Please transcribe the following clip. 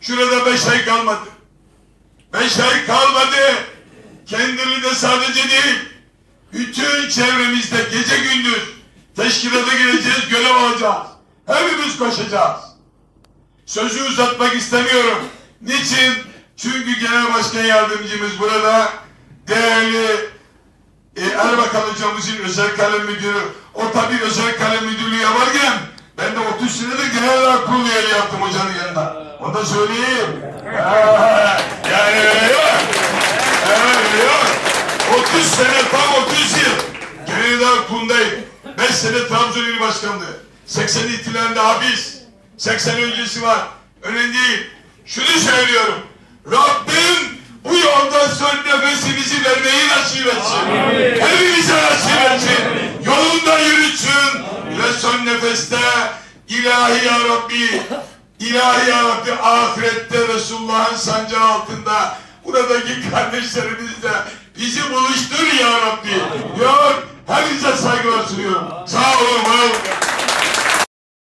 Şurada beş ay kalmadı. Beş ay kalmadı. Kendini de sadece değil, bütün çevremizde gece gündüz teşkilata gireceğiz, görev alacağız. Hepimiz koşacağız. Sözü uzatmak istemiyorum. Niçin? Çünkü Genel Başkan Yardımcımız burada değerli e, Erbakan hocamızın özel kalem müdürü. O tabii özel kalem müdürlüğü yaparken ben de 30 senedir genel kurul üyeliği yaptım hocanın yanında. Onu da söyleyeyim. Yani öyle yok. Öyle yok. 30 sene tam 30 yıl genel kurulundayım. 5 sene Trabzon İl Başkanlığı. 80 ihtilalinde hapis. 80 öncesi var. Önemli değil. Şunu söylüyorum. Rabbim bu yolda son nefesimizi vermeyi nasip etsin. Hepimize nasip etsin. Yolunda yürütsün. Ve son nefeste ilahi ya Rabbi İlahi Rabbi ahirette Resulullah'ın sancağı altında buradaki kardeşlerimizle bizi buluştur ya Rabbi. Diyor. Hepinize saygılar sunuyorum. Sağ olun, var olun.